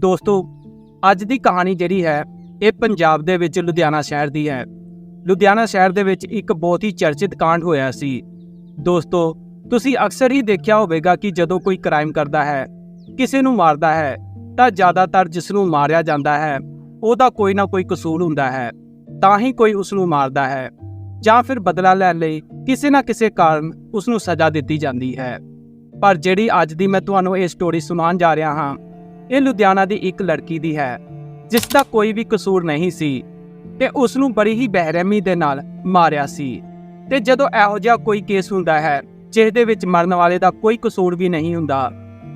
ਦੋਸਤੋ, ਅੱਜ ਦੀ ਕਹਾਣੀ ਜਿਹੜੀ ਹੈ, ਇਹ ਪੰਜਾਬ ਦੇ ਵਿੱਚ ਲੁਧਿਆਣਾ ਸ਼ਹਿਰ ਦੀ ਹੈ। ਲੁਧਿਆਣਾ ਸ਼ਹਿਰ ਦੇ ਵਿੱਚ ਇੱਕ ਬਹੁਤ ਹੀ ਚਰਚਿਤ ਕਾਂਡ ਹੋਇਆ ਸੀ। ਦੋਸਤੋ, ਤੁਸੀਂ ਅਕਸਰ ਹੀ ਦੇਖਿਆ ਹੋਵੇਗਾ ਕਿ ਜਦੋਂ ਕੋਈ ਕ੍ਰਾਈਮ ਕਰਦਾ ਹੈ, ਕਿਸੇ ਨੂੰ ਮਾਰਦਾ ਹੈ, ਤਾਂ ਜ਼ਿਆਦਾਤਰ ਜਿਸ ਨੂੰ ਮਾਰਿਆ ਜਾਂਦਾ ਹੈ, ਉਹਦਾ ਕੋਈ ਨਾ ਕੋਈ ਕਸੂਰ ਹੁੰਦਾ ਹੈ। ਤਾਂ ਹੀ ਕੋਈ ਉਸ ਨੂੰ ਮਾਰਦਾ ਹੈ, ਜਾਂ ਫਿਰ ਬਦਲਾ ਲੈਣ ਲਈ ਕਿਸੇ ਨਾ ਕਿਸੇ ਕਾਰਨ ਉਸ ਨੂੰ ਸਜ਼ਾ ਦਿੱਤੀ ਜਾਂਦੀ ਹੈ। ਪਰ ਜਿਹੜੀ ਅੱਜ ਦੀ ਮੈਂ ਤੁਹਾਨੂੰ ਇਹ ਸਟੋਰੀ ਸੁਣਾਉਣ ਜਾ ਰਿਹਾ ਹਾਂ ਇਹ ਲੁਧਿਆਣਾ ਦੀ ਇੱਕ ਲੜਕੀ ਦੀ ਹੈ, ਜਿਸ ਦਾ ਕੋਈ ਵੀ ਕਸੂਰ ਨਹੀਂ ਸੀ ਤੇ ਉਸ ਨੂੰ ਬੜੀ ਹੀ ਬੇਰਹਿਮੀ ਦੇ ਨਾਲ ਮਾਰਿਆ ਸੀ ਤੇ ਜਦੋਂ ਇਹੋ ਜਿਹਾ ਕੋਈ ਕੇਸ ਹੁੰਦਾ ਹੈ ਜਿਸ ਦੇ ਵਿੱਚ ਮਰਨ ਵਾਲੇ ਦਾ ਕੋਈ ਕਸੂਰ ਵੀ ਨਹੀਂ ਹੁੰਦਾ,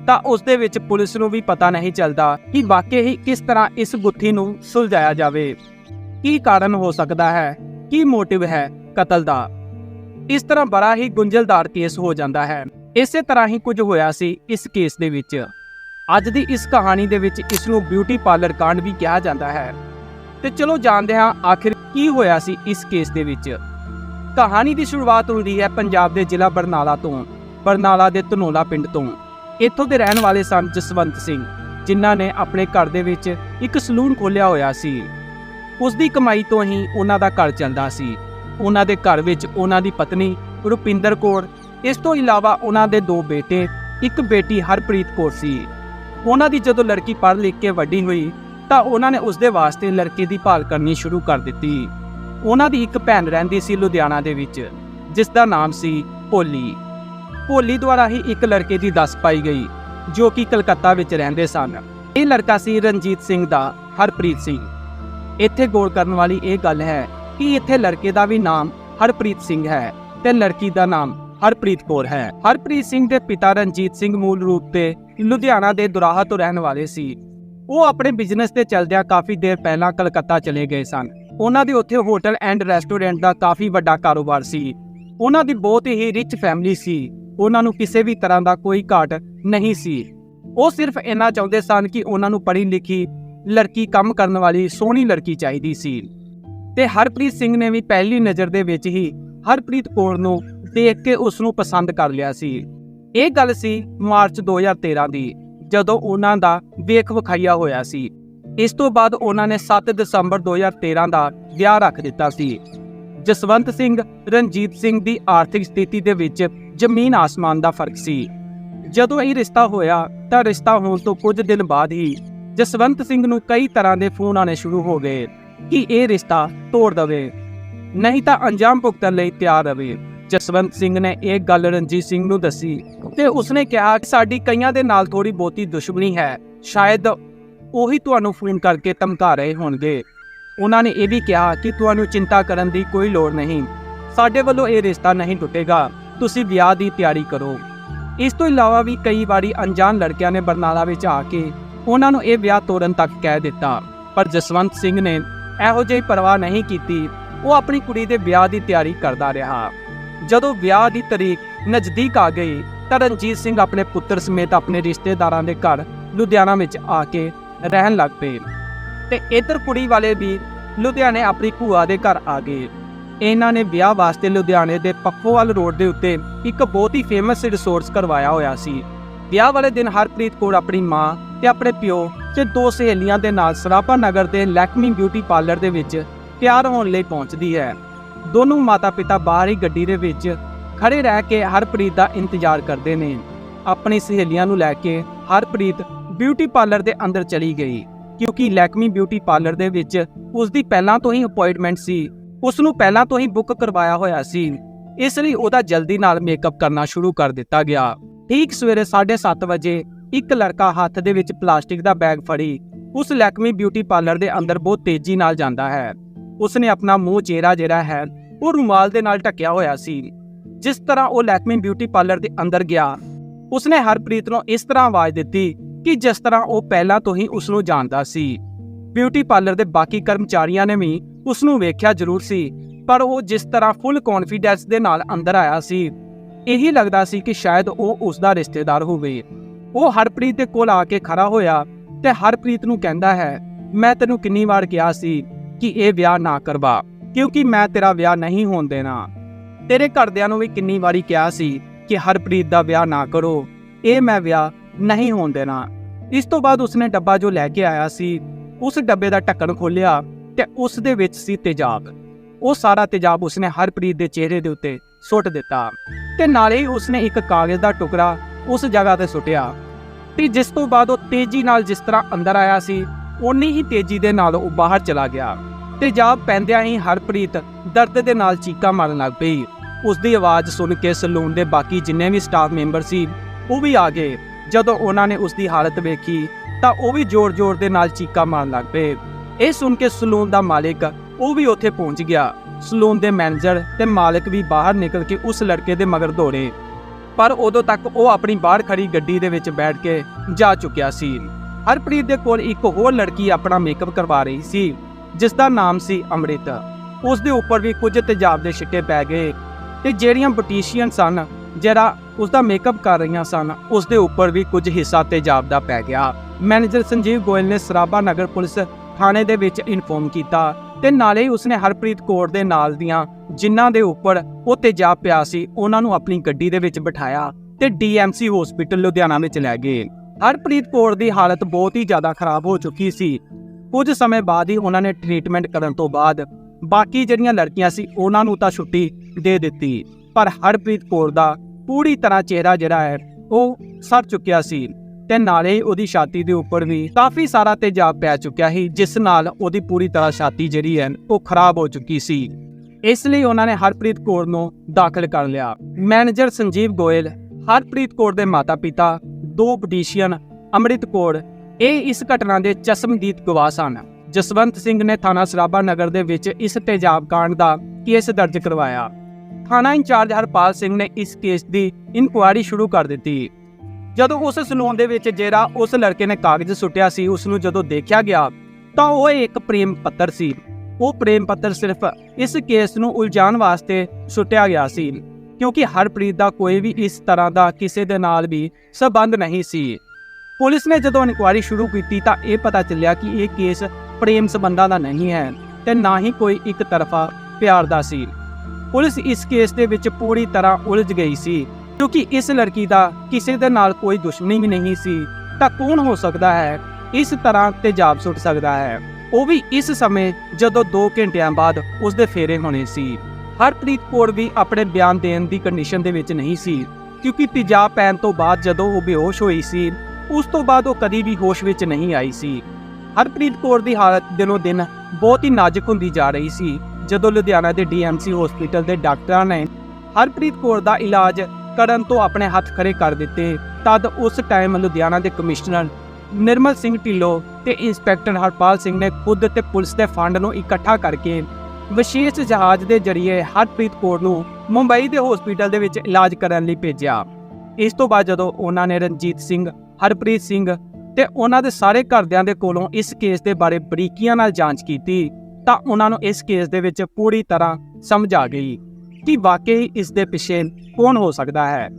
ਤਾਂ ਉਸ ਦੇ ਵਿੱਚ ਪੁਲਿਸ ਨੂੰ ਵੀ ਪਤਾ ਨਹੀਂ ਚੱਲਦਾ ਕਿ ਵਾਕਈ ਹੀ ਕਿਸ ਤਰ੍ਹਾਂ ਇਸ ਗੁੱਥੀ ਨੂੰ ਸੁਲਝਾਇਆ ਜਾਵੇ। ਕੀ ਕਾਰਨ ਹੋ ਸਕਦਾ ਹੈ? ਕੀ ਮੋਟਿਵ ਹੈ ਕਤਲ ਦਾ? ਇਸ ਤਰ੍ਹਾਂ ਬੜਾ ਹੀ ਗੁੰਝਲਦਾਰ ਕੇਸ ਹੋ ਜਾਂਦਾ ਹੈ। ਇਸੇ ਤਰ੍ਹਾਂ ਹੀ ਕੁਝ ਹੋਇਆ ਸੀ ਇਸ ਕੇਸ ਦੇ ਵਿੱਚ। ਅੱਜ ਦੀ ਇਸ ਕਹਾਣੀ ਦੇ ਵਿੱਚ ਇਸ ਨੂੰ ਬਿਊਟੀ ਪਾਰਲਰ ਕਾਂਡ ਵੀ ਕਿਹਾ ਜਾਂਦਾ ਹੈ। ਤੇ ਚਲੋ ਜਾਣਦੇ ਹਾਂ ਆਖਿਰ ਕੀ ਹੋਇਆ ਸੀ ਇਸ ਕੇਸ ਦੇ ਵਿੱਚ। ਕਹਾਣੀ ਦੀ ਸ਼ੁਰੂਆਤ ਹੁੰਦੀ ਹੈ ਪੰਜਾਬ ਦੇ ਜ਼ਿਲ੍ਹਾ ਬਰਨਾਲਾ ਤੋਂ, ਬਰਨਾਲਾ ਦੇ ਧਨੋਲਾ ਪਿੰਡ ਤੋਂ। ਇੱਥੋਂ ਦੇ ਰਹਿਣ ਵਾਲੇ ਸਨ ਜਸਵੰਤ ਸਿੰਘ, ਜਿਨ੍ਹਾਂ ਨੇ ਆਪਣੇ ਘਰ ਦੇ ਵਿੱਚ ਇੱਕ ਸਲੂਨ ਖੋਲ੍ਹਿਆ ਹੋਇਆ ਸੀ। ਉਸ ਦੀ ਕਮਾਈ ਤੋਂ ਹੀ ਉਹਨਾਂ ਦਾ ਘਰ ਚੱਲਦਾ ਸੀ। ਉਹਨਾਂ ਦੇ ਘਰ ਵਿੱਚ ਉਹਨਾਂ ਦੀ ਪਤਨੀ ਰੁਪਿੰਦਰ ਕੌਰ, ਇਸ ਤੋਂ ਇਲਾਵਾ ਉਹਨਾਂ ਦੇ ਦੋ ਬੇਟੇ, ਇੱਕ ਬੇਟੀ ਹਰਪ੍ਰੀਤ ਕੌਰ ਸੀ। ਉਹਨਾਂ ਦੀ ਜਦੋਂ ਲੜਕੀ ਪੜ੍ਹ ਲਿਖ ਕੇ ਵੱਡੀ ਹੋਈ, ਤਾਂ ਉਹਨਾਂ ਨੇ ਉਸ ਦੇ ਵਾਸਤੇ ਲੜਕੇ ਦੀ ਭਾਲ ਕਰਨੀ ਸ਼ੁਰੂ ਕਰ ਦਿੱਤੀ। ਉਹਨਾਂ ਦੀ ਇੱਕ ਭੈਣ ਰਹਿੰਦੀ ਸੀ ਲੁਧਿਆਣਾ ਦੇ ਵਿੱਚ, ਜਿਸ ਦਾ ਨਾਮ ਸੀ ਭੋਲੀ। ਭੋਲੀ ਦੁਆਰਾ ਹੀ ਇੱਕ ਲੜਕੇ ਦੀ ਦੱਸ ਪਾਈ ਗਈ, ਜੋ ਕਿ ਕਲਕੱਤਾ ਵਿੱਚ ਰਹਿੰਦੇ ਸਨ। ਇਹ ਲੜਕਾ ਸੀ ਰਣਜੀਤ ਸਿੰਘ ਦਾ, ਹਰਪ੍ਰੀਤ ਸਿੰਘ। ਇੱਥੇ ਗੌਰ ਕਰਨ ਵਾਲੀ ਇਹ ਗੱਲ ਹੈ ਕਿ ਇੱਥੇ ਲੜਕੇ ਦਾ ਵੀ ਨਾਮ ਹਰਪ੍ਰੀਤ ਸਿੰਘ ਹੈ ਤੇ ਲੜਕੀ ਦਾ ਨਾਮ ਹਰਪ੍ਰੀਤ ਕੌਰ ਹੈ। ਹਰਪ੍ਰੀਤ ਸਿੰਘ ਦੇ ਪਿਤਾ ਰਣਜੀਤ ਸਿੰਘ ਮੂਲ ਰੂਪ ਤੇ ਲੁਧਿਆਣਾ ਦੇ ਦੁਰਾਹਾ ਤੋਂ ਰਹਿਣ ਵਾਲੇ ਸੀ। ਉਹ ਆਪਣੇ ਬਿਜ਼ਨਸ ਤੇ ਚੱਲਦਿਆਂ ਕਾਫੀ ਦੇਰ ਪਹਿਲਾਂ ਕਲਕੱਤਾ ਚਲੇ ਗਏ ਸਨ। ਉਹਨਾਂ ਦੇ ਉੱਥੇ ਹੋਟਲ ਐਂਡ ਰੈਸਟੋਰੈਂਟ ਦਾ ਕਾਫੀ ਵੱਡਾ ਕਾਰੋਬਾਰ ਸੀ। ਉਹਨਾਂ ਦੀ ਬਹੁਤ ਹੀ ਰਿਚ ਫੈਮਿਲੀ ਸੀ। ਉਹਨਾਂ ਨੂੰ ਕਿਸੇ ਵੀ ਤਰ੍ਹਾਂ ਦਾ ਕੋਈ ਘਾਟ ਨਹੀਂ ਸੀ। ਉਹ ਸਿਰਫ ਇੰਨਾ ਚਾਹੁੰਦੇ ਸਨ ਕਿ ਉਹਨਾਂ ਨੂੰ ਪੜ੍ਹੀ ਲਿਖੀ ਲੜਕੀ ਕੰਮ ਕਰਨ ਵਾਲੀ ਸੋਹਣੀ ਲੜਕੀ ਚਾਹੀਦੀ ਸੀ। ਤੇ ਹਰਪ੍ਰੀਤ ਸਿੰਘ ਨੇ ਵੀ ਪਹਿਲੀ ਨਜ਼ਰ ਦੇ ਵਿੱਚ ਹੀ ਹਰਪ੍ਰੀਤ ਕੌਰ ਨੂੰ ਦੇਖ ਕੇ ਉਸ ਨੂੰ ਪਸੰਦ ਕਰ ਲਿਆ ਸੀ। ਇਹ ਗੱਲ ਸੀ ਮਾਰਚ 2013 ਦੀ, ਜਦੋਂ ਉਹਨਾਂ ਦਾ ਵੇਖ ਵਿਖਾਈਆ ਹੋਇਆ ਸੀ। ਇਸ ਤੋਂ ਬਾਅਦ ਉਹਨਾਂ ਨੇ 7 ਦਸੰਬਰ 2013 ਦਾ ਵਿਆਹ ਰੱਖ ਦਿੱਤਾ ਸੀ। ਜਸਵੰਤ ਸਿੰਘ, ਰਣਜੀਤ ਸਿੰਘ ਦੀ ਆਰਥਿਕ ਸਥਿਤੀ ਦੇ ਵਿੱਚ ਜ਼ਮੀਨ ਆਸਮਾਨ ਦਾ ਫ਼ਰਕ ਸੀ। ਜਦੋਂ ਇਹ ਰਿਸ਼ਤਾ ਹੋਇਆ, ਤਾਂ ਰਿਸ਼ਤਾ ਹੋਣ ਤੋਂ ਕੁਝ ਦਿਨ ਬਾਅਦ ਹੀ ਜਸਵੰਤ ਸਿੰਘ ਨੂੰ ਕਈ ਤਰ੍ਹਾਂ ਦੇ ਫੋਨ ਆਣੇ ਸ਼ੁਰੂ ਹੋ ਗਏ ਕਿ ਇਹ ਰਿਸ਼ਤਾ ਤੋੜ ਦਵੇ, ਨਹੀਂ ਤਾਂ ਅੰਜਾਮ ਭੁਗਤਣ ਲਈ ਤਿਆਰ ਰਵੇ। ਜਸਵੰਤ ਸਿੰਘ ਨੇ ਇਹ ਗੱਲ ਰਣਜੀਤ ਸਿੰਘ ਨੂੰ ਦੱਸੀ ਤੇ ਉਸਨੇ ਕਿਹਾ ਕਿ ਸਾਡੀ ਕਈਆਂ ਦੇ ਨਾਲ ਥੋੜੀ ਬਹੁਤੀ ਦੁਸ਼ਮਣੀ ਹੈ। ਸ਼ਾਇਦ ਉਹੀ ਤੁਹਾਨੂੰ ਫੋਨ ਕਰਕੇ ਧਮਕਾ ਰਹੇ ਹੋਣਗੇ। ਉਹਨਾਂ ਨੇ ਇਹ ਵੀ ਕਿਹਾ ਕਿ ਤੁਹਾਨੂੰ ਚਿੰਤਾ ਕਰਨ ਦੀ ਕੋਈ ਲੋੜ ਨਹੀਂ। ਸਾਡੇ ਵੱਲੋਂ ਇਹ ਰਿਸ਼ਤਾ ਨਹੀਂ ਟੁੱਟੇਗਾ। ਤੁਸੀਂ ਵਿਆਹ ਦੀ ਤਿਆਰੀ ਕਰੋ। ਇਸ ਤੋਂ ਇਲਾਵਾ ਵੀ ਕਈ ਵਾਰੀ ਅਣਜਾਣ ਲੜਕਿਆਂ ਨੇ ਬਰਨਾਲਾ ਵਿੱਚ ਆ ਕੇ ਉਹਨਾਂ ਨੂੰ ਇਹ ਵਿਆਹ ਤੋੜਨ ਤੱਕ ਕਹਿ ਦਿੱਤਾ। ਪਰ ਜਸਵੰਤ ਸਿੰਘ ਨੇ ਇਹੋ ਜਿਹੀ ਪਰਵਾਹ ਨਹੀਂ ਕੀਤੀ। ਉਹ ਆਪਣੀ ਕੁੜੀ ਦੇ ਵਿਆਹ ਦੀ ਤਿਆਰੀ ਕਰਦਾ ਰਿਹਾ। ਜਦੋਂ ਵਿਆਹ ਦੀ ਤਰੀਕ ਨਜ਼ਦੀਕ ਆ ਗਈ ਤਾਂ ਰਣਜੀਤ ਸਿੰਘ ਆਪਣੇ ਪੁੱਤਰ ਸਮੇਤ ਆਪਣੇ ਰਿਸ਼ਤੇਦਾਰਾਂ ਦੇ ਘਰ ਲੁਧਿਆਣਾ ਵਿੱਚ ਆ ਕੇ ਰਹਿਣ ਲੱਗ ਪਏ। ਤੇ ਇਧਰ ਕੁੜੀ ਵਾਲੇ ਵੀ ਲੁਧਿਆਣੇ ਆਪਣੀ ਭੂਆ ਦੇ ਘਰ ਆ ਗਏ। ਇਹਨਾਂ ਨੇ ਵਿਆਹ ਵਾਸਤੇ ਲੁਧਿਆਣੇ ਦੇ ਪੱਖੋਵਾਲ ਰੋਡ ਦੇ ਉੱਤੇ ਇੱਕ ਬਹੁਤ ਹੀ ਫੇਮਸ ਰਿਸੋਰਸ ਕਰਵਾਇਆ ਹੋਇਆ ਸੀ। ਵਿਆਹ ਵਾਲੇ ਦਿਨ ਹਰਪ੍ਰੀਤ ਕੌਰ ਆਪਣੀ ਮਾਂ ਤੇ ਆਪਣੇ ਪਿਓ ਤੇ ਦੋ ਸਹੇਲੀਆਂ ਦੇ ਨਾਲ ਸਰਾਪਾ ਨਗਰ ਦੇ ਲੈਕਮੀ ਬਿਊਟੀ ਪਾਰਲਰ ਦੇ ਵਿੱਚ ਤਿਆਰ ਹੋਣ ਲਈ ਪਹੁੰਚਦੀ ਹੈ। ਦੋਨੋਂ ਮਾਤਾ-ਪਿਤਾ ਬਾਹਰ ਹੀ ਗੱਡੀ ਦੇ ਵਿੱਚ ਖੜੇ ਰਹਿ ਕੇ ਹਰਪ੍ਰੀਤ ਦਾ ਇੰਤਜ਼ਾਰ ਕਰਦੇ ਨੇ। ਆਪਣੀ ਸਹੇਲੀਆਂ ਨੂੰ ਲੈ ਕੇ ਹਰਪ੍ਰੀਤ ਬਿਊਟੀ ਪਾਰਲਰ ਦੇ ਅੰਦਰ ਚਲੀ ਗਈ ਕਿਉਂਕਿ ਲੈਕਮੀ ਬਿਊਟੀ ਪਾਰਲਰ ਦੇ ਵਿੱਚ ਉਸ ਦੀ ਪਹਿਲਾਂ ਤੋਂ ਹੀ ਅਪਾਇੰਟਮੈਂਟ ਸੀ। ਉਸ ਨੂੰ ਪਹਿਲਾਂ ਤੋਂ ਹੀ ਬੁੱਕ ਕਰਵਾਇਆ ਹੋਇਆ ਸੀ। ਇਸ ਲਈ ਉਹਦਾ ਜਲਦੀ ਨਾਲ ਮੇਕਅਪ ਕਰਨਾ ਸ਼ੁਰੂ ਕਰ ਦਿੱਤਾ ਗਿਆ। ਠੀਕ ਸਵੇਰੇ 7:30 ਵਜੇ ਇੱਕ ਲੜਕਾ ਹੱਥ ਦੇ ਵਿੱਚ ਪਲਾਸਟਿਕ ਦਾ ਬੈਗ ਫੜੀ। ਉਸ ਲੈਕਮੀ ਬਿਊਟੀ ਪਾਰਲਰ ਦੇ ਅੰਦਰ ਬਹੁਤ ਤੇਜ਼ੀ ਨਾਲ ਜਾਂਦਾ ਹੈ। ਉਸਨੇ ਆਪਣਾ ਮੂੰਹ ਚਿਹਰਾ ਜਿਹੜਾ ਹੈ, ਉਹ ਰੁਮਾਲ ਦੇ ਨਾਲ ਢੱਕਿਆ ਹੋਇਆ ਸੀ। ਜਿਸ ਤਰ੍ਹਾਂ ਉਹ ਲੈਕਮੀ ਬਿਊਟੀ ਪਾਰਲਰ ਦੇ ਅੰਦਰ ਗਿਆ, ਉਸਨੇ ਹਰਪ੍ਰੀਤ ਨੂੰ ਇਸ ਤਰ੍ਹਾਂ ਆਵਾਜ਼ ਦਿੱਤੀ ਕਿ ਜਿਸ ਤਰ੍ਹਾਂ ਉਹ ਪਹਿਲਾਂ ਤੋਂ ਹੀ ਉਸ ਨੂੰ ਜਾਣਦਾ ਸੀ। ਬਿਊਟੀ ਪਾਰਲਰ ਦੇ ਬਾਕੀ ਕਰਮਚਾਰੀਆਂ ਨੇ ਵੀ ਉਸ ਨੂੰ ਵੇਖਿਆ ਜ਼ਰੂਰ ਸੀ, ਪਰ ਉਹ ਜਿਸ ਤਰ੍ਹਾਂ ਫੁੱਲ ਕੌਨਫੀਡੈਂਸ ਦੇ ਨਾਲ ਅੰਦਰ ਆਇਆ ਸੀ, ਇਹੀ ਲੱਗਦਾ ਸੀ ਕਿ ਸ਼ਾਇਦ ਉਹ ਉਸ ਦਾ ਰਿਸ਼ਤੇਦਾਰ ਹੋਵੇ। ਉਹ ਹਰਪ੍ਰੀਤ ਦੇ ਕੋਲ ਆ ਕੇ ਖੜਾ ਹੋਇਆ ਤੇ ਹਰਪ੍ਰੀਤ ਨੂੰ ਕਹਿੰਦਾ ਹੈ, ਮੈਂ ਤੈਨੂੰ ਕਿੰਨੀ ਵਾਰ ਕਿਹਾ ਸੀ ਕਿ ਇਹ ਵਿਆਹ ਨਾ ਕਰਵਾ, ਕਿਉਂਕਿ ਮੈਂ ਤੇਰਾ ਵਿਆਹ ਨਹੀਂ ਹੋਣ ਦੇਣਾ। ਤੇਰੇ ਘਰਦਿਆਂ ਨੂੰ ਵੀ ਕਿੰਨੀ ਵਾਰੀ ਕਿਹਾ ਸੀ ਕਿ ਹਰਪ੍ਰੀਤ ਦਾ ਵਿਆਹ ਨਾ ਕਰੋ, ਇਹ ਮੈਂ ਵਿਆਹ ਨਹੀਂ ਹੋਣ ਦੇਣਾ। ਇਸ ਤੋਂ ਬਾਅਦ ਉਸਨੇ ਡੱਬਾ ਜੋ ਲੈ ਕੇ ਆਇਆ ਸੀ, ਉਸ ਡੱਬੇ ਦਾ ਢੱਕਣ ਖੋਲ੍ਹਿਆ ਤੇ ਉਸ ਦੇ ਵਿੱਚ ਸੀ ਤੇਜ਼ਾਬ। ਉਹ ਸਾਰਾ ਤੇਜ਼ਾਬ ਉਸਨੇ ਹਰਪ੍ਰੀਤ ਦੇ ਚਿਹਰੇ ਦੇ ਉੱਤੇ ਸੁੱਟ ਦਿੱਤਾ ਤੇ ਨਾਲੇ ਹੀ ਉਸਨੇ ਇੱਕ ਕਾਗਜ਼ ਦਾ ਟੁਕੜਾ ਉਸ ਜਗ੍ਹਾ ਤੇ ਸੁੱਟਿਆ ਤੇ ਜਿਸ ਤੋਂ ਬਾਅਦ ਉਹ ਤੇਜ਼ੀ ਨਾਲ ਜਿਸ ਤਰ੍ਹਾਂ ਅੰਦਰ ਆਇਆ ਸੀ ਓਨੀ ਹੀ ਤੇਜ਼ੀ ਦੇ ਨਾਲ ਉਹ ਬਾਹਰ ਚਲਾ ਗਿਆ ਤੇਜ਼ਾਬ ਪੈਂਦਿਆਂ ਹੀ ਹਰਪ੍ਰੀਤ ਦਰਦ ਦੇ ਨਾਲ ਚੀਕਾਂ ਮਾਰਨ ਲੱਗ ਪਈ। ਉਸ ਦੀ ਆਵਾਜ਼ ਸੁਣ ਕੇ ਸਲੂਨ ਦੇ ਬਾਕੀ ਜਿੰਨੇ ਵੀ ਸਟਾਫ ਮੈਂਬਰ ਸੀ, ਉਹ ਵੀ ਆ ਗਏ। ਜਦੋਂ ਉਹਨਾਂ ਨੇ ਉਸ ਦੀ ਹਾਲਤ ਵੇਖੀ, ਤਾਂ ਉਹ ਵੀ ਜ਼ੋਰ-ਜ਼ੋਰ ਦੇ ਨਾਲ ਚੀਕਾਂ ਮਾਰਨ ਲੱਗ ਪਏ। ਇਹ ਸੁਣ ਕੇ ਸਲੂਨ ਦਾ ਮਾਲਕ ਉਹ ਵੀ ਉੱਥੇ ਪਹੁੰਚ ਗਿਆ। ਸਲੂਨ ਦੇ ਮੈਨੇਜਰ ਤੇ ਮਾਲਕ ਵੀ ਬਾਹਰ ਨਿਕਲ ਕੇ ਉਸ ਲੜਕੇ ਦੇ ਮਗਰ ਦੌੜੇ। ਪਰ ਉਦੋਂ ਤੱਕ ਉਹ ਆਪਣੀ ਬਾਹਰ ਖੜੀ ਗੱਡੀ ਦੇ ਵਿੱਚ ਬੈਠ ਕੇ ਜਾ ਚੁੱਕਿਆ ਸੀ। ਹਰਪ੍ਰੀਤ ਦੇ ਕੋਲ ਇੱਕ ਹੋਰ ਲੜਕੀ ਆਪਣਾ ਮੇਕਅਪ ਕਰਵਾ ਰਹੀ ਸੀ ਜਿਸ ਦਾ ਨਾਮ ਸੀ ਅੰਮ੍ਰਿਤ। ਉਸ ਦੇ ਉੱਪਰ ਵੀ ਕੁਝ ਤੇਜ਼ਾਬ ਦੇ ਛਿੱਟੇ ਪੈ ਗਏ ਤੇ ਜਿਹੜੀਆਂ ਬੁਟੀਸ਼ੀਅਨ ਸਨ, ਜਿਹੜਾ ਉਸ ਦਾ ਮੇਕਅਪ ਕਰ ਰਹੀਆਂ ਸਨ ਉਸ ਦੇ ਉੱਪਰ ਵੀ ਕੁਝ ਹਿੱਸਾ ਤੇਜ਼ਾਬ ਦਾ ਪੈ ਗਿਆ। ਮੈਨੇਜਰ ਸੰਜੀਵ ਗੋਇਲ ਨੇ ਸਰਾਭਾ ਨਗਰ ਪੁਲਿਸ ਥਾਣੇ ਦੇ ਵਿੱਚ ਇਨਫੋਰਮ ਕੀਤਾ ਤੇ ਨਾਲੇ ਹੀ ਉਸਨੇ ਹਰਪ੍ਰੀਤ ਕੌਰ ਦੇ ਨਾਲ ਦੀਆਂ ਜਿਨ੍ਹਾਂ ਦੇ ਉੱਪਰ ਉਹ ਤੇਜ਼ਾਬ ਪਿਆ ਸੀ, ਉਹਨਾਂ ਨੂੰ ਆਪਣੀ ਗੱਡੀ ਦੇ ਵਿੱਚ ਬਿਠਾਇਆ ਤੇ ਡੀਐਮਸੀ ਹਸਪੀਟਲ ਲੁਧਿਆਣਾ ਵਿੱਚ ਲੈ ਗਏ। ਹਰਪ੍ਰੀਤ ਕੌਰ ਦੀ ਹਾਲਤ ਬਹੁਤ ਹੀ ਜ਼ਿਆਦਾ ਖਰਾਬ ਹੋ ਚੁੱਕੀ ਸੀ। ਕੁਝ ਸਮੇਂ ਬਾਅਦ ਹੀ ਉਹਨਾਂ ਨੇ ਟ੍ਰੀਟਮੈਂਟ ਕਰਨ ਤੋਂ ਬਾਅਦ ਬਾਕੀ ਜਿਹੜੀਆਂ ਲੜਕੀਆਂ ਸੀ ਉਹਨਾਂ ਨੂੰ ਤਾਂ ਛੁੱਟੀ ਦੇ ਦਿੱਤੀ। ਪਰ ਹਰਪ੍ਰੀਤ ਕੌਰ ਦਾ ਪੂਰੀ ਤਰ੍ਹਾਂ ਚਿਹਰਾ ਜਿਹੜਾ ਹੈ, ਉਹ ਸੜ ਚੁੱਕਿਆ ਸੀ ਤੇ ਨਾਲੇ ਉਹਦੀ ਛਾਤੀ ਦੇ ਉੱਪਰ ਵੀ ਕਾਫੀ ਸਾਰਾ ਤੇਜ਼ਾਬ ਪੈ ਚੁੱਕਿਆ ਸੀ, ਜਿਸ ਨਾਲ ਉਹਦੀ ਪੂਰੀ ਤਰ੍ਹਾਂ ਛਾਤੀ ਜਿਹੜੀ ਹੈ, ਉਹ ਖਰਾਬ ਹੋ ਚੁੱਕੀ ਸੀ। ਇਸ ਲਈ ਉਹਨਾਂ ਨੇ ਹਰਪ੍ਰੀਤ ਕੌਰ ਨੂੰ ਦਾਖਲ ਕਰ ਲਿਆ। ਮੈਨੇਜਰ ਸੰਜੀਵ ਗੋਇਲ, ਹਰਪ੍ਰੀਤ ਕੌਰ ਦੇ ਮਾਤਾ-ਪਿਤਾ ਦੋ ਪਟੀਸ਼ੀਅਨ ਅੰਮ੍ਰਿਤ ਕੌਰ ਇਹ ਇਸ ਘਟਨਾ ਦੇ ਚਸ਼ਮਦੀਦ ਗਵਾਹ ਸਨ। ਜਸਵੰਤ ਸਿੰਘ ਨੇ ਥਾਣਾ ਸਰਾਭਾ ਨਗਰ ਦੇ ਵਿੱਚ ਇਸ ਤੇਜ਼ਾਬ ਕਾਂਡ ਦਾ ਕੇਸ ਦਰਜ ਕਰਵਾਇਆ। ਥਾਣਾ ਇੰਚਾਰਜ ਹਰਪਾਲ ਸਿੰਘ ਨੇ ਇਸ ਕੇਸ ਦੀ ਇਨਕੁਆਇਰੀ ਸ਼ੁਰੂ ਕਰ ਦਿੱਤੀ। ਜਦੋਂ ਉਸ ਸਲੂਨ ਦੇ ਵਿੱਚ ਜਿਹੜਾ ਉਸ ਲੜਕੇ ਨੇ ਕਾਗਜ਼ ਸੁੱਟਿਆ ਸੀ, ਉਸ ਨੂੰ ਜਦੋਂ ਦੇਖਿਆ ਗਿਆ, ਤਾਂ ਉਹ ਇੱਕ ਪ੍ਰੇਮ ਪੱਤਰ ਸੀ। ਉਹ ਪ੍ਰੇਮ ਪੱਤਰ ਸਿਰਫ ਇਸ ਕੇਸ ਨੂੰ ਉਲਝਾਉਣ ਵਾਸਤੇ ਸੁੱਟਿਆ ਗਿਆ ਸੀ। ਕਿਉਂਕਿ ਹਰਪ੍ਰੀਤ ਦਾ ਕੋਈ ਵੀ ਇਸ ਤਰ੍ਹਾਂ ਦਾ ਕਿਸੇ ਦੇ ਨਾਲ ਵੀ ਸਬੰਧ ਨਹੀਂ ਸੀ। ਪੁਲਿਸ ਨੇ ਜਦੋਂ ਇਨਕੁਆਇਰੀ ਸ਼ੁਰੂ ਕੀਤੀ ਤਾਂ ਇਹ ਪਤਾ ਚੱਲਿਆ ਕਿ ਇਹ ਕੇਸ ਪ੍ਰੇਮ ਸੰਬੰਧਾਂ ਦਾ ਨਹੀਂ ਹੈ ਤੇ ਨਾ ਹੀ ਕੋਈ ਇੱਕ ਤਰਫਾ ਪਿਆਰ ਦਾ ਸੀ। ਪੁਲਿਸ ਇਸ ਕੇਸ ਦੇ ਵਿੱਚ ਪੂਰੀ ਤਰ੍ਹਾਂ ਉਲਝ ਗਈ ਸੀ। ਕਿਉਂਕਿ ਇਸ ਲੜਕੀ ਦਾ ਕਿਸੇ ਦੇ ਨਾਲ ਕੋਈ ਦੁਸ਼ਮਣੀ ਵੀ ਨਹੀਂ ਸੀ, ਤਾਂ ਕੌਣ ਹੋ ਸਕਦਾ ਹੈ? ਇਸ ਤਰ੍ਹਾਂ ਤੇਜ਼ਾਬ ਸੁੱਟ ਸਕਦਾ ਹੈ। ਉਹ ਵੀ ਇਸ ਸਮੇਂ ਜਦੋਂ 2 ਘੰਟਿਆਂ ਬਾਅਦ ਉਸ ਦੇ ਫੇਰੇ ਹੋਣੇ ਸੀ। ਹਰਪ੍ਰੀਤ ਕੌਰ ਵੀ ਆਪਣੇ ਬਿਆਨ ਦੇਣ ਦੀ ਕੰਡੀਸ਼ਨ ਦੇ ਵਿੱਚ ਨਹੀਂ ਸੀ, ਕਿਉਂਕਿ ਤੇਜ਼ਾਬ ਪੈਣ ਤੋਂ ਬਾਅਦ ਜਦੋਂ ਉਹ ਬੇਹੋਸ਼ ਹੋਈ ਸੀ, ਉਸ ਤੋਂ ਬਾਅਦ ਉਹ ਕਦੀ ਵੀ ਹੋਸ਼ ਵਿੱਚ ਨਹੀਂ ਆਈ ਸੀ। ਹਰਪ੍ਰੀਤ ਕੌਰ ਦੀ ਹਾਲਤ ਦਿਨੋ ਦਿਨ ਬਹੁਤ ਹੀ ਨਾਜ਼ੁਕ ਹੁੰਦੀ ਜਾ ਰਹੀ ਸੀ। ਜਦੋਂ ਲੁਧਿਆਣਾ ਦੇ ਡੀਐਮਸੀ ਹਸਪੀਟਲ ਦੇ ਡਾਕਟਰਾਂ ਨੇ ਹਰਪ੍ਰੀਤ ਕੌਰ ਦਾ ਇਲਾਜ ਕਰਨ ਤੋਂ ਆਪਣੇ ਹੱਥ ਖੜੇ ਕਰ ਦਿੱਤੇ, ਤਦ ਉਸ ਟਾਈਮ ਲੁਧਿਆਣਾ ਦੇ ਕਮਿਸ਼ਨਰ ਨਿਰਮਲ ਸਿੰਘ ਢਿੱਲੋਂ ਤੇ ਇੰਸਪੈਕਟਰ ਹਰਪਾਲ ਸਿੰਘ ਨੇ ਖੁਦ ਤੇ ਪੁਲਿਸ ਦੇ ਫੰਡ ਨੂੰ ਇਕੱਠਾ ਕਰਕੇ ਵਿਸ਼ੇਸ਼ ਜਹਾਜ਼ ਦੇ ਜ਼ਰੀਏ ਹਰਪ੍ਰੀਤ ਕੌਰ ਨੂੰ ਮੁੰਬਈ ਦੇ ਹਸਪੀਟਲ ਦੇ ਵਿੱਚ ਇਲਾਜ ਕਰਨ ਲਈ ਭੇਜਿਆ। ਇਸ ਤੋਂ ਬਾਅਦ ਜਦੋਂ ਉਹਨਾਂ ਨੇ ਰਣਜੀਤ ਸਿੰਘ, ਹਰਪ੍ਰੀਤ ਸਿੰਘ ਤੇ ਉਹਨਾਂ ਦੇ ਸਾਰੇ ਘਰਦਿਆਂ ਦੇ ਕੋਲੋਂ ਇਸ ਕੇਸ ਦੇ ਬਾਰੇ ਬਰੀਕੀਆਂ ਨਾਲ ਜਾਂਚ ਕੀਤੀ, ਤਾਂ ਉਹਨਾਂ ਨੂੰ ਇਸ ਕੇਸ ਦੇ ਵਿੱਚ ਪੂਰੀ ਤਰ੍ਹਾਂ ਸਮਝ ਆ ਗਈ ਕਿ ਵਾਕਈ ਇਸ ਦੇ ਪਿੱਛੇ ਕੌਣ ਹੋ ਸਕਦਾ ਹੈ।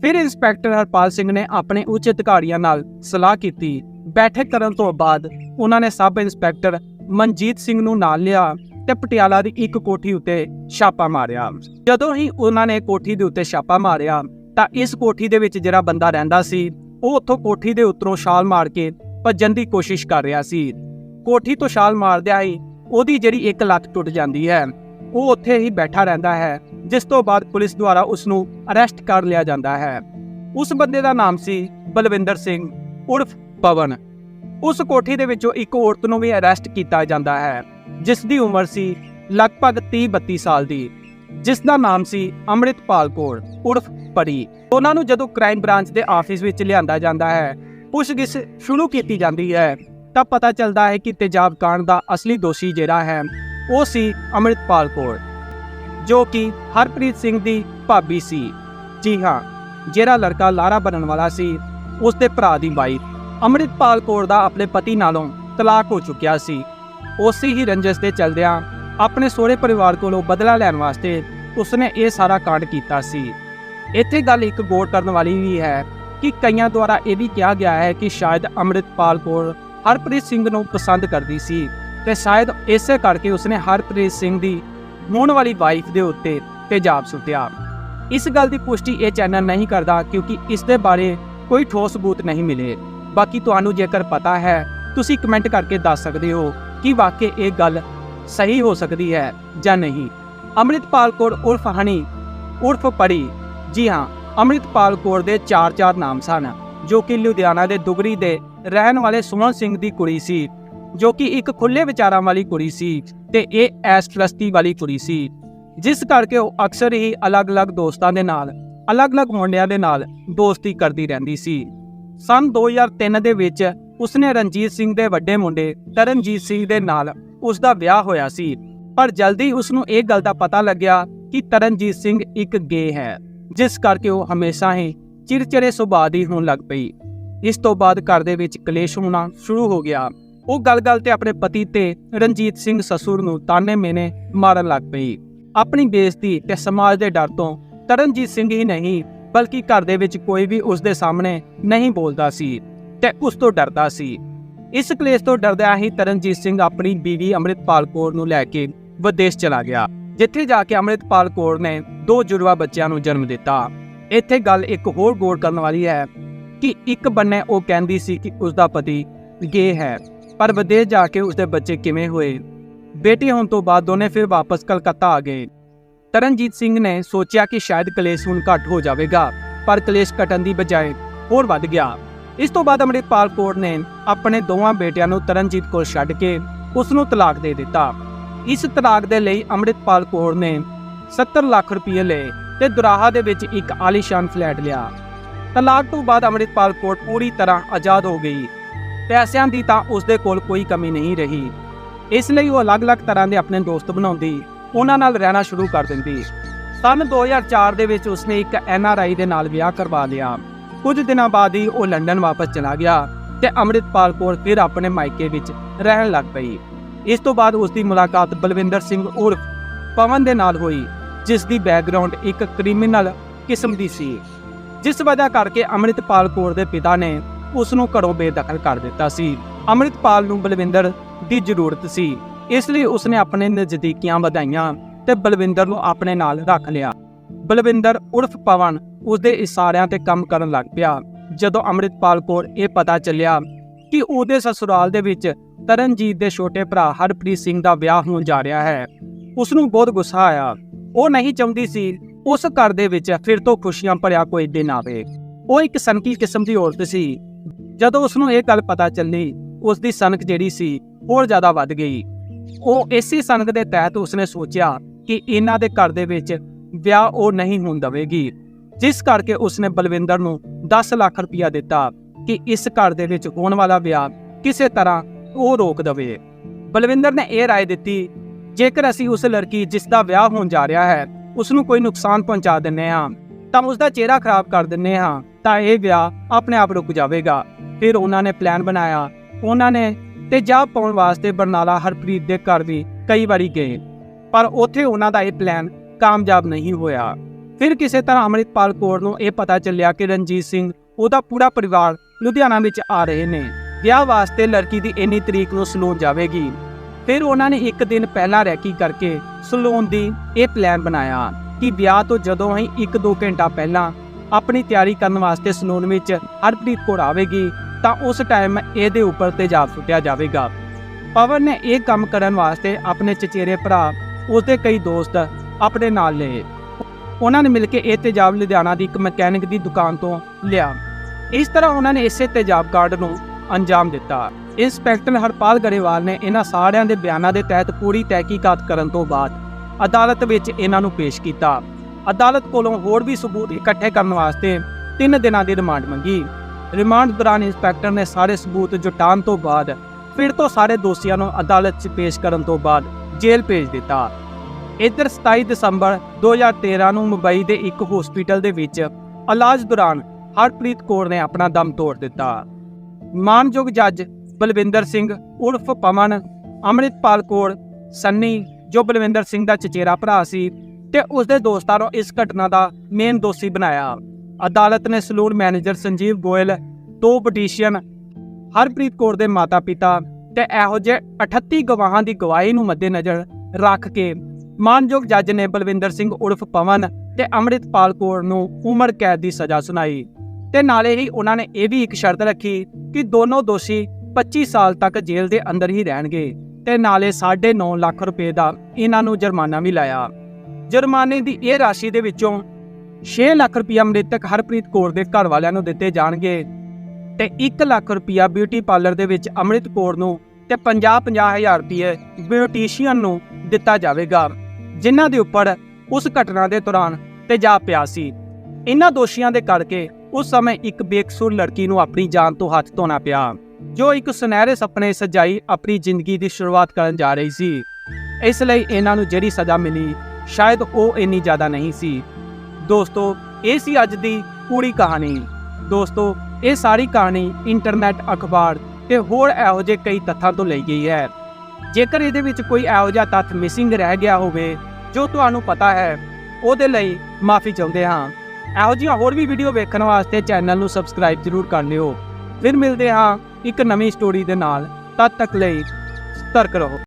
ਫਿਰ ਇੰਸਪੈਕਟਰ ਹਰਪਾਲ ਸਿੰਘ ਨੇ ਆਪਣੇ ਉੱਚ ਅਧਿਕਾਰੀਆਂ ਨਾਲ ਸਲਾਹ ਕੀਤੀ। ਬੈਠਕ ਕਰਨ ਤੋਂ ਬਾਅਦ ਉਹਨਾਂ ਨੇ ਸਬ ਇੰਸਪੈਕਟਰ ਮਨਜੀਤ ਸਿੰਘ ਨੂੰ ਨਾਲ ਲਿਆ ਤੇ ਪਟਿਆਲਾ ਦੀ ਇੱਕ ਕੋਠੀ ਉੱਤੇ ਛਾਪਾ ਮਾਰਿਆ। ਜਦੋਂ ਹੀ ਉਹਨਾਂ ਨੇ ਕੋਠੀ ਦੇ ਉੱਤੇ ਛਾਪਾ ਮਾਰਿਆ, ਤਾਂ ਇਸ ਕੋਠੀ ਦੇ ਵਿੱਚ ਜਿਹੜਾ ਬੰਦਾ ਰਹਿੰਦਾ ਸੀ, ਉਹ ਉੱਥੋਂ ਕੋਠੀ ਦੇ ਉੱਤੋਂ ਛਾਲ ਮਾਰ ਕੇ ਭੱਜਣ ਦੀ ਕੋਸ਼ਿਸ਼ ਕਰ ਰਿਹਾ ਸੀ। ਕੋਠੀ ਤੋਂ ਛਾਲ ਮਾਰਦਿਆਂ ਹੀ ਉਹਦੀ ਜਿਹੜੀ ਇੱਕ ਲੱਤ ਟੁੱਟ ਜਾਂਦੀ ਹੈ, ਉਹ ਉੱਥੇ ਹੀ ਬੈਠਾ ਰਹਿੰਦਾ ਹੈ, ਜਿਸ ਤੋਂ ਬਾਅਦ ਪੁਲਿਸ ਦੁਆਰਾ ਉਸ ਨੂੰ ਅਰੈਸਟ ਕਰ ਲਿਆ ਜਾਂਦਾ ਹੈ। ਉਸ ਬੰਦੇ ਦਾ ਨਾਮ ਸੀ ਬਲਵਿੰਦਰ ਸਿੰਘ ਉਰਫ ਪਵਨ। ਉਸ ਕੋਠੀ ਦੇ ਵਿੱਚੋਂ ਇੱਕ ਔਰਤ ਨੂੰ ਵੀ ਅਰੈਸਟ ਕੀਤਾ ਜਾਂਦਾ ਹੈ। ਜਿਸ ਦੀ ਉਮਰ ਸੀ ਲਗਭਗ 30-32 ਸਾਲ ਦੀ ਜਿਸ ਦਾ ਨਾਮ ਸੀ ਅੰਮ੍ਰਿਤਪਾਲ ਕੌਰ ਉਰਫ ਪਰੀ। ਉਹਨਾਂ ਨੂੰ ਜਦੋਂ ਕ੍ਰਾਈਮ ਬ੍ਰਾਂਚ ਦੇ ਆਫਿਸ ਵਿੱਚ ਲਿਆਂਦਾ ਜਾਂਦਾ ਹੈ, ਪੁੱਛਗਿੱਛ ਸ਼ੁਰੂ ਕੀਤੀ ਜਾਂਦੀ ਹੈ, ਤਾਂ ਪਤਾ ਚੱਲਦਾ ਹੈ ਕਿ ਤੇਜ਼ਾਬ ਕਾਂਡ ਦਾ ਅਸਲੀ ਦੋਸ਼ੀ ਜਿਹੜਾ ਹੈ, ਉਹ ਸੀ ਅੰਮ੍ਰਿਤਪਾਲ ਕੌਰ, ਜੋ ਕਿ ਹਰਪ੍ਰੀਤ ਸਿੰਘ ਦੀ ਭਾਬੀ ਸੀ। ਜੀ ਹਾਂ, ਜਿਹੜਾ ਲੜਕਾ ਲਾਰਾ ਬਣਨ ਵਾਲਾ ਸੀ ਉਸ ਦੇ ਭਰਾ ਦੀ ਵਾਈਫ। ਅੰਮ੍ਰਿਤਪਾਲ ਕੌਰ ਦਾ ਆਪਣੇ ਪਤੀ ਨਾਲੋਂ ਤਲਾਕ ਹੋ ਚੁੱਕਿਆ ਸੀ। ਉਸੇ ਹੀ ਰੰਜਸ ਦੇ ਚਲਦਿਆਂ ਆਪਣੇ ਸਹੁਰੇ ਪਰਿਵਾਰ ਕੋਲੋਂ ਬਦਲਾ ਲੈਣ ਵਾਸਤੇ ਉਸਨੇ ਇਹ ਸਾਰਾ ਕਾਂਡ ਕੀਤਾ ਸੀ। ਇੱਥੇ ਗੱਲ ਇੱਕ ਗੌਰ ਕਰਨ ਵਾਲੀ ਵੀ ਹੈ ਕਿ ਕਈਆਂ ਦੁਆਰਾ ਇਹ ਵੀ ਕਿਹਾ ਗਿਆ ਹੈ ਕਿ ਸ਼ਾਇਦ ਅੰਮ੍ਰਿਤਪਾਲ ਕੌਰ ਹਰਪ੍ਰੀਤ ਸਿੰਘ ਨੂੰ ਪਸੰਦ ਕਰਦੀ ਸੀ ਤੇ ਸ਼ਾਇਦ ਇਸੇ ਕਰਕੇ ਉਸਨੇ ਹਰਪ੍ਰੀਤ ਸਿੰਘ ਦੀ ਹੋਣ ਵਾਲੀ ਵਾਈਫ ਦੇ ਉੱਤੇ ਤੇਜ਼ਾਬ ਸੁੱਟਿਆ। ਇਸ ਗੱਲ ਦੀ ਪੁਸ਼ਟੀ ਇਹ ਚੈਨਲ ਨਹੀਂ ਕਰਦਾ ਕਿਉਂਕਿ ਇਸ ਦੇ ਬਾਰੇ ਕੋਈ ਠੋਸ ਸਬੂਤ ਨਹੀਂ ਮਿਲੇ। ਬਾਕੀ ਤੁਹਾਨੂੰ ਜੇਕਰ ਪਤਾ ਹੈ, ਤੁਸੀਂ ਕਮੈਂਟ ਕਰਕੇ ਦੱਸ ਸਕਦੇ ਹੋ ਕਿ ਵਾਕਈ ਇਹ ਗੱਲ ਸਹੀ ਹੋ ਸਕਦੀ ਹੈ ਜਾਂ ਨਹੀਂ? ਅੰਮ੍ਰਿਤਪਾਲ ਕੌਰ ਉਰਫ ਹਨੀ ਉਰਫ ਪੜੀ। ਜੀ ਹਾਂ, ਅੰਮ੍ਰਿਤਪਾਲ ਕੌਰ ਦੇ ਚਾਰ ਚਾਰ ਨਾਮ ਸਨ, ਜੋ ਕਿ ਲੁਧਿਆਣਾ ਦੇ ਦੁਗਰੀ ਦੇ ਰਹਿਣ ਵਾਲੇ ਸੁਮਨ ਸਿੰਘ ਦੀ ਕੁੜੀ ਸੀ, ਜੋ ਕਿ ਇੱਕ ਖੁੱਲੇ ਵਿਚਾਰਾਂ ਵਾਲੀ ਕੁੜੀ ਸੀ ਤੇ ਇਹ ਐਸਟਰਸਤੀ ਵਾਲੀ ਕੁੜੀ ਸੀ। ਜਿਸ ਕਰਕੇ ਉਹ ਅਕਸਰ ਹੀ ਅਲੱਗ-ਅਲੱਗ ਦੋਸਤਾਂ ਦੇ ਨਾਲ, ਅਲੱਗ-ਅਲੱਗ ਮੁੰਡਿਆਂ ਦੇ ਨਾਲ ਦੋਸਤੀ ਕਰਦੀ ਰਹਿੰਦੀ ਸੀ। ਸਨ 2003 ਦੇ ਵਿੱਚ ਉਸਨੇ ਰਣਜੀਤ ਸਿੰਘ ਦੇ ਵੱਡੇ ਮੁੰਡੇ ਤਰਨਜੀਤ ਸਿੰਘ ਦੇ ਨਾਲ ਉਸ ਦਾ ਵਿਆਹ ਹੋਇਆ ਸੀ। ਪਰ ਜਲਦੀ ਉਸ ਨੂੰ ਇਹ ਗੱਲ ਦਾ ਪਤਾ ਲੱਗਿਆ ਕਿ ਤਰਨਜੀਤ ਸਿੰਘ ਇੱਕ ਗੇ ਹੈ, ਜਿਸ ਕਰਕੇ ਉਹ ਹਮੇਸ਼ਾ ਹੀ ਚਿੜਚਿੜੇ ਸੁਭਾਅ ਦੀ ਹੋਣ ਲੱਗ ਪਈ। ਇਸ ਤੋਂ ਬਾਅਦ ਘਰ ਦੇ ਵਿੱਚ ਕਲੇਸ਼ ਹੋਣਾ ਸ਼ੁਰੂ ਹੋ ਗਿਆ। ਉਹ ਗੱਲ-ਗੱਲ ਤੇ ਆਪਣੇ ਪਤੀ ਤੇ ਰਣਜੀਤ ਸਿੰਘ ਸਸੁਰ ਨੂੰ ਤਾਨੇ ਮੇਨੇ ਮਾਰਨ ਲੱਗ ਪਈ। ਆਪਣੀ ਬੇਇੱਜ਼ਤੀ ਤੇ ਸਮਾਜ ਦੇ ਡਰ ਤੋਂ ਤਰਨਜੀਤ ਸਿੰਘ ਹੀ ਨਹੀਂ, ਬਲਕਿ ਘਰ ਦੇ ਵਿੱਚ ਕੋਈ ਵੀ ਉਸ ਦੇ ਸਾਹਮਣੇ ਨਹੀਂ ਬੋਲਦਾ ਸੀ। ਤੇ ਉਸ ਤੋਂ ਡਰਦਾ ਸੀ। ਇਸ ਕਲੇਸ਼ ਤੋਂ ਡਰਦਿਆਂ ਹੀ ਤਰਨਜੀਤ ਸਿੰਘ ਆਪਣੀ ਬੀਵੀ ਅੰਮ੍ਰਿਤਪਾਲ ਕੌਰ ਨੂੰ ਲੈ ਕੇ ਵਿਦੇਸ਼ ਚਲਾ ਗਿਆ, ਜਿੱਥੇ ਜਾ ਕੇ ਅੰਮ੍ਰਿਤਪਾਲ ਕੌਰ ਨੇ ਦੋ ਜੁੜਵਾ ਬੱਚਿਆਂ ਨੂੰ ਜਨਮ ਦਿੱਤਾ। ਇੱਥੇ ਗੱਲ ਇੱਕ ਹੋਰ ਗੌਰ ਕਰਨ ਵਾਲੀ ਹੈ ਕਿ ਇੱਕ ਬੰਨੇ ਉਹ ਕਹਿੰਦੀ ਸੀ ਕਿ ਉਸ ਦਾ ਪਤੀ ਗੇ ਹੈ, ਪਰ ਵਿਦੇਸ਼ ਜਾ ਕੇ ਉਸ ਦੇ ਬੱਚੇ ਕਿਵੇਂ ਹੋਏ? ਬੇਟੀ ਹੋਣ ਤੋਂ ਬਾਅਦ ਦੋਨੇ ਫਿਰ ਵਾਪਸ ਕਲਕੱਤਾ ਆ ਗਏ। ਤਰਨਜੀਤ ਸਿੰਘ ਨੇ ਸੋਚਿਆ ਕਿ ਸ਼ਾਇਦ ਕਲੇਸ਼ ਹੁਣ ਘੱਟ ਹੋ ਜਾਵੇਗਾ, ਪਰ ਕਲੇਸ਼ ਘਟਣ ਦੀ ਬਜਾਏ ਹੋਰ ਵੱਧ ਗਿਆ। ਇਸ ਤੋਂ ਬਾਅਦ ਅੰਮ੍ਰਿਤਪਾਲ ਕੌਰ ਨੇ ਆਪਣੇ ਦੋਵਾਂ ਬੇਟਿਆਂ ਨੂੰ ਤਰਨਜੀਤ ਕੋਲ ਛੱਡ ਕੇ ਉਸ ਨੂੰ ਤਲਾਕ ਦੇ ਦਿੱਤਾ। ਇਸ ਤਲਾਕ ਦੇ ਲਈ ਅੰਮ੍ਰਿਤਪਾਲ ਕੌਰ ਨੇ 70 ਲੱਖ ਰੁਪਏ ਲਏ ਤੇ ਦੁਰਾਹਾ ਦੇ ਵਿੱਚ ਇੱਕ ਆਲੀਸ਼ਾਨ ਫਲੈਟ ਲਿਆ। ਤਲਾਕ ਤੋਂ ਬਾਅਦ ਅੰਮ੍ਰਿਤਪਾਲ ਕੌਰ ਪੂਰੀ ਤਰ੍ਹਾਂ ਆਜ਼ਾਦ ਹੋ ਗਈ। ਪੈਸਿਆਂ ਦੀ ਤਾਂ ਉਸ ਦੇ ਕੋਲ ਕੋਈ ਕਮੀ ਨਹੀਂ ਰਹੀ। ਇਸ ਲਈ ਉਹ ਅਲੱਗ-ਅਲੱਗ ਤਰ੍ਹਾਂ ਦੇ ਆਪਣੇ ਦੋਸਤ ਬਣਾਉਂਦੀ, ਉਹਨਾਂ ਨਾਲ ਰਹਿਣਾ ਸ਼ੁਰੂ ਕਰ ਦਿੰਦੀ। ਸਨ 2004 ਦੇ ਵਿੱਚ ਉਸਨੇ ਇੱਕ ਐਨਆਰਆਈ ਦੇ ਨਾਲ ਵਿਆਹ ਕਰਵਾ ਲਿਆ। ਕੁਝ ਦਿਨਾਂ ਬਾਅਦ ਹੀ ਉਹ ਲੰਡਨ ਵਾਪਸ ਚਲਾ ਗਿਆ ਤੇ ਅੰਮ੍ਰਿਤਪਾਲ ਕੌਰ ਫਿਰ ਆਪਣੇ ਮਾਇਕੇ ਵਿੱਚ ਰਹਿਣ ਲੱਗ ਪਈ। ਇਸ ਤੋਂ ਬਾਅਦ ਉਸ ਦੀ ਮੁਲਾਕਾਤ ਬਲਵਿੰਦਰ ਸਿੰਘ ਉਰਫ ਪਵਨ ਦੇ ਨਾਲ ਹੋਈ ਜਿਸ ਦੀ ਬੈਕਗ੍ਰਾਉਂਡ ਇੱਕ ਕ੍ਰਿਮੀਨਲ ਕਿਸਮ ਦੀ ਸੀ। ਜਿਸ ਵਜ੍ਹਾ ਕਰਕੇ ਅੰਮ੍ਰਿਤਪਾਲ ਕੌਰ ਦੇ ਪਿਤਾ ਨੇ ਉਸ ਨੂੰ ਘਰੋਂ ਬੇਦਖਲ ਕਰ ਦਿੱਤਾ ਸੀ। ਅੰਮ੍ਰਿਤਪਾਲ ਨੂੰ ਬਲਵਿੰਦਰ ਦੀ ਜ਼ਰੂਰਤ ਸੀ, ਇਸ ਲਈ ਉਸਨੇ ਆਪਣੇ ਨਜ਼ਦੀਕੀਆਂ ਵਧਾਈਆਂ ਤੇ ਬਲਵਿੰਦਰ ਨੂੰ ਆਪਣੇ ਨਾਲ ਰੱਖ ਲਿਆ। ਬਲਵਿੰਦਰ ਉਰਫ ਪਵਨ ਉਸਦੇ ਇਸ਼ਾਰਿਆਂ ਤੇ ਕੰਮ ਕਰਨ ਲੱਗ ਪਿਆ। ਜਦੋਂ ਅੰਮ੍ਰਿਤਪਾਲ ਕੌਰ ਇਹ ਪਤਾ ਚੱਲਿਆ ਕਿ ਉਹਦੇ ਸਸੁਰਾਲ ਦੇ ਵਿੱਚ ਤਰਨਜੀਤ ਦੇ ਛੋਟੇ ਭਰਾ ਹਰਪ੍ਰੀਤ ਸਿੰਘ ਦਾ ਵਿਆਹ ਹੋਣ ਜਾ ਰਿਹਾ ਹੈ ਉਸ ਨੂੰ ਬਹੁਤ ਗੁੱਸਾ ਆਇਆ। ਉਹ ਨਹੀਂ ਚਾਹੁੰਦੀ ਸੀ ਉਸ ਘਰ ਦੇ ਵਿੱਚ ਫਿਰ ਤੋਂ ਖੁਸ਼ੀਆਂ ਭਰਿਆ ਕੋਈ ਦਿਨ ਆਵੇ। ਉਹ ਇੱਕ ਸਨਕੀ ਕਿਸਮ ਦੀ ਔਰਤ ਸੀ। ਜਦੋਂ ਉਸ ਨੂੰ ਇਹ ਗੱਲ ਪਤਾ ਚੱਲੀ ਉਸ ਦੀ ਸਨਕ ਜਿਹੜੀ ਸੀ ਹੋਰ ਜ਼ਿਆਦਾ ਵੱਧ ਗਈ। ਉਹ ਇਸੇ ਸਨਕ ਦੇ ਤਹਿਤ ਉਸਨੇ ਸੋਚਿਆ ਕਿ ਇਹਨਾਂ ਦੇ ਘਰ ਦੇ ਵਿੱਚ ਵਿਆਹ ਉਹ ਨਹੀਂ ਹੋਣ ਦੇਵੇਗੀ ਜਿਸ ਕਰਕੇ ਉਸਨੇ ਬਲਵਿੰਦਰ ਨੂੰ 10 ਲੱਖ ਰੁਪਇਆ ਦਿੱਤਾ ਕਿ ਇਸ ਘਰ ਦੇ ਵਿੱਚ ਹੋਣ ਵਾਲਾ ਵਿਆਹ ਕਿਸੇ ਤਰ੍ਹਾਂ ਉਹ ਰੋਕ ਦੇਵੇ ਬਲਵਿੰਦਰ ਨੇ ਇਹ رائے ਦਿੱਤੀ ਜੇਕਰ ਅਸੀਂ ਉਸ ਲੜਕੀ ਜਿਸ ਦਾ ਵਿਆਹ ਹੋਣ ਜਾ ਰਿਹਾ ਹੈ ਉਸ ਨੂੰ ਕੋਈ ਨੁਕਸਾਨ ਪਹੁੰਚਾ ਦਿੰਨੇ ਹਾਂ ਤਾਂ ਉਸ ਦਾ ਚਿਹਰਾ ਖਰਾਬ ਕਰ ਦਿੰਨੇ ਹਾਂ ਤਾਂ ਇਹ ਵਿਆਹ ਆਪਣੇ ਆਪ ਰੁਕ ਜਾਵੇਗਾ ਫਿਰ ਉਹਨਾਂ ਨੇ ਪਲਾਨ ਬਣਾਇਆ ਉਹਨਾਂ ਨੇ ਤੇਜ਼ਾਬ ਪਾਉਣ ਵਾਸਤੇ ਬਰਨਾਲਾ ਹਰਪ੍ਰੀਤ ਦੇ ਘਰ ਵੀ ਕਈ ਵਾਰੀ ਗਏ ਪਰ ਉੱਥੇ ਉਹਨਾਂ ਦਾ ਇਹ ਪਲਾਨ ਕਾਮਯਾਬ ਨਹੀਂ ਹੋਇਆ। ਫਿਰ ਕਿਸੇ ਤਰ੍ਹਾਂ ਅੰਮ੍ਰਿਤਪਾਲ ਕੌਰ ਨੂੰ ਇਹ ਪਤਾ ਚੱਲਿਆ ਕਿ ਰਣਜੀਤ ਸਿੰਘ, ਉਹਦਾ ਪੂਰਾ ਪਰਿਵਾਰ ਲੁਧਿਆਣਾ ਵਿੱਚ ਆ ਰਹੇ ਨੇ। ਵਿਆਹ ਵਾਸਤੇ ਲੜਕੀ ਦੀ ਇੰਨੀ ਤਰੀਕ ਨੂੰ ਸਲੂਨ ਜਾਵੇਗੀ। ਫਿਰ ਉਹਨਾਂ ਨੇ ਇੱਕ ਦਿਨ ਪਹਿਲਾਂ ਰੈਕੀ ਕਰਕੇ ਸਲੂਨ ਦੀ ਇਹ ਪਲਾਨ ਬਣਾਇਆ ਕਿ ਵਿਆਹ ਤੋਂ ਜਦੋਂ ਹੀ 1-2 ਘੰਟਾ ਪਹਿਲਾਂ ਆਪਣੀ ਤਿਆਰੀ ਕਰਨ ਵਾਸਤੇ ਸਲੂਨ ਵਿੱਚ ਹਰਪ੍ਰੀਤ ਕੌਰ ਆਵੇਗੀ, ਤਾਂ ਉਸ ਟਾਈਮ ਇਹਦੇ ਉੱਪਰ ਤੇਜ਼ਾਬ ਸੁੱਟਿਆ ਜਾਵੇਗਾ। ਪਵਨ ਨੇ ਇਹ ਕੰਮ ਕਰਨ ਵਾਸਤੇ ਆਪਣੇ ਚਚੇਰੇ ਭਰਾ, ਉਸਦੇ ਕਈ ਦੋਸਤ ਆਪਣੇ ਨਾਲ ਲਏ। ਉਹਨਾਂ ਨੇ ਮਿਲ ਕੇ ਇਹ ਤੇਜ਼ਾਬ ਲੁਧਿਆਣਾ ਦੀ ਇੱਕ ਮਕੈਨਿਕ ਦੀ ਦੁਕਾਨ ਤੋਂ ਲਿਆ। ਇਸ ਤਰ੍ਹਾਂ ਉਹਨਾਂ ਨੇ ਇਸੇ ਤੇਜ਼ਾਬ ਕਾਂਡ ਨੂੰ ਅੰਜਾਮ ਦਿੱਤਾ। ਇੰਸਪੈਕਟਰ ਹਰਪਾਲ ਗਰੇਵਾਲ ਨੇ ਇਹਨਾਂ ਸਾਰਿਆਂ ਦੇ ਬਿਆਨਾਂ ਦੇ ਤਹਿਤ ਪੂਰੀ ਤਹਿਕੀਕਾਤ ਕਰਨ ਤੋਂ ਬਾਅਦ ਅਦਾਲਤ ਵਿੱਚ ਇਹਨਾਂ ਨੂੰ ਪੇਸ਼ ਕੀਤਾ। ਅਦਾਲਤ ਕੋਲੋਂ ਹੋਰ ਵੀ ਸਬੂਤ ਇਕੱਠੇ ਕਰਨ ਵਾਸਤੇ 3 ਦਿਨਾਂ ਦੀ ਰਿਮਾਂਡ ਮੰਗੀ। ਰਿਮਾਂਡ ਦੌਰਾਨ ਇੰਸਪੈਕਟਰ ਨੇ ਸਾਰੇ ਸਬੂਤ ਜੁਟਾਉਣ ਤੋਂ ਬਾਅਦ ਫਿਰ ਤੋਂ ਸਾਰੇ ਦੋਸ਼ੀਆਂ ਨੂੰ ਅਦਾਲਤ 'ਚ ਪੇਸ਼ ਕਰਨ ਤੋਂ ਬਾਅਦ ਜੇਲ੍ਹ ਭੇਜ ਦਿੱਤਾ। ਇੱਧਰ 27 ਦਸੰਬਰ 2013 ਨੂੰ ਮੁੰਬਈ ਦੇ ਇੱਕ ਹਸਪੀਟਲ ਦੇ ਵਿੱਚ ਇਲਾਜ ਦੌਰਾਨ ਹਰਪ੍ਰੀਤ ਕੌਰ ਨੇ ਆਪਣਾ ਦਮ ਤੋੜ ਦਿੱਤਾ। ਮਾਨਯੋਗ ਜੱਜ ਬਲਵਿੰਦਰ ਸਿੰਘ ਉਰਫ ਪਵਨ, ਅੰਮ੍ਰਿਤਪਾਲ ਕੌਰ, ਸੰਨੀ, ਜੋ ਬਲਵਿੰਦਰ ਸਿੰਘ ਦਾ ਚਚੇਰਾ ਭਰਾ ਸੀ ਤੇ ਉਸ ਦੇ ਦੋਸਤਾਂ ਨੂੰ ਇਸ ਘਟਨਾ ਦਾ ਮੇਨ ਦੋਸ਼ੀ ਬਣਾਇਆ। ਅਦਾਲਤ ਨੇ ਸਲੂਨ ਮੈਨੇਜਰ ਸੰਜੀਵ ਗੋਇਲ ਦੋ ਪਟੀਸ਼ਨ ਹਰਪ੍ਰੀਤ ਕੌਰ ਦੇ ਮਾਤਾ-ਪਿਤਾ ਤੇ ਇਹੋ ਜਿਹੇ 38 ਗਵਾਹਾਂ ਦੀ ਗਵਾਹੀ ਨੂੰ ਮੱਦੇਨਜ਼ਰ ਰੱਖ ਕੇ ਮਾਨਯੋਗ ਜੱਜ ਨੇ ਬਲਵਿੰਦਰ ਸਿੰਘ ਉਰਫ ਪਵਨ ਤੇ ਅੰਮ੍ਰਿਤਪਾਲ ਕੌਰ ਨੂੰ ਉਮਰ ਕੈਦ ਦੀ ਸਜ਼ਾ ਸੁਣਾਈ। ਤੇ ਨਾਲੇ ਹੀ ਉਹਨਾਂ ਨੇ ਇਹ ਵੀ ਇੱਕ ਸ਼ਰਤ ਰੱਖੀ ਕਿ ਦੋਨੋਂ ਦੋਸ਼ੀ 25 ਸਾਲ ਤੱਕ ਜੇਲ੍ਹ ਦੇ ਅੰਦਰ ਹੀ ਰਹਿਣਗੇ ਤੇ ਨਾਲੇ 9.5 ਲੱਖ ਰੁਪਏ ਦਾ ਇਹਨਾਂ ਨੂੰ ਜੁਰਮਾਨਾ ਵੀ ਲਾਇਆ। ਜੁਰਮਾਨੇ ਦੀ ਇਹ ਰਾਸ਼ੀ ਦੇ ਵਿੱਚੋਂ 6 ਲੱਖ ਰੁਪਇਆ ਮ੍ਰਿਤਕ ਹਰਪ੍ਰੀਤ ਕੌਰ ਦੇ ਘਰ ਵਾਲਿਆਂ ਨੂੰ ਦਿੱਤੇ ਜਾਣਗੇ ਤੇ 1 ਲੱਖ ਰੁਪਇਆ ਬਿਊਟੀ ਪਾਰਲਰ ਦੇ ਵਿੱਚ ਅੰਮ੍ਰਿਤ ਕੌਰ ਨੂੰ ਤੇ 50-50 ਹਜ਼ਾਰ ਰੁਪਏ ਬਿਊਟੀਸ਼ੀਅਨ ਨੂੰ ਦਿੱਤਾ ਜਾਵੇਗਾ। ਜਿਨ੍ਹਾਂ ਦੇ ਉੱਪਰ ਉਸ ਘਟਨਾ ਦੇ ਦੌਰਾਨ ਤੇਜ਼ਾਬ ਪਿਆ ਸੀ। ਇਹਨਾਂ ਦੋਸ਼ੀਆਂ ਦੇ ਕਰਕੇ ਉਸ ਸਮੇਂ ਇੱਕ ਬੇਕਸੂਰ ਲੜਕੀ ਨੂੰ ਆਪਣੀ ਜਾਨ ਤੋਂ ਹੱਥ ਧੋਣਾ ਪਿਆ, ਜੋ ਇੱਕ ਸੁਨਹਿਰੇ ਸੁਪਨੇ ਸਜਾਈ ਆਪਣੀ ਜ਼ਿੰਦਗੀ ਦੀ ਸ਼ੁਰੂਆਤ ਕਰਨ ਜਾ ਰਹੀ ਸੀ। ਇਸ ਲਈ ਇਹਨਾਂ ਨੂੰ ਜਿਹੜੀ ਸਜ਼ਾ ਮਿਲੀ, ਸ਼ਾਇਦ ਉਹ ਇੰਨੀ ਜ਼ਿਆਦਾ ਨਹੀਂ ਸੀ। ਦੋਸਤੋ, ਇਹ ਸੀ ਅੱਜ ਦੀ ਪੂਰੀ ਕਹਾਣੀ। ਦੋਸਤੋ, ਇਹ ਸਾਰੀ ਕਹਾਣੀ ਇੰਟਰਨੈਟ ਅਖਬਾਰ ਤੇ ਹੋਰ ਇਹੋ ਜਿਹੇ ਕਈ ਤੱਥਾਂ ਤੋਂ ਲਈ ਗਈ ਹੈ। ਜੇਕਰ ਇਹਦੇ ਵਿੱਚ ਕੋਈ ਇਹੋ ਜਿਹਾ ਤੱਥ ਮਿਸਿੰਗ ਰਹਿ ਗਿਆ ਹੋਵੇ, ਜੋ ਤੁਹਾਨੂੰ ਪਤਾ ਹੈ, ਉਹਦੇ ਲਈ ਮਾਫੀ ਚਾਹੁੰਦੇ ਹਾਂ। ਇਹੋ ਜਿਹੀਆਂ ਹੋਰ ਵੀ ਵੀਡੀਓ ਵੇਖਣ ਵਾਸਤੇ ਚੈਨਲ ਨੂੰ ਸਬਸਕ੍ਰਾਈਬ ਜ਼ਰੂਰ ਕਰ ਲਿਓ। ਫਿਰ ਮਿਲਦੇ ਹਾਂ ਇੱਕ ਨਵੀਂ ਸਟੋਰੀ ਦੇ ਨਾਲ। ਤਦ ਤੱਕ ਲਈ ਸਤਰਕ ਰਹੋ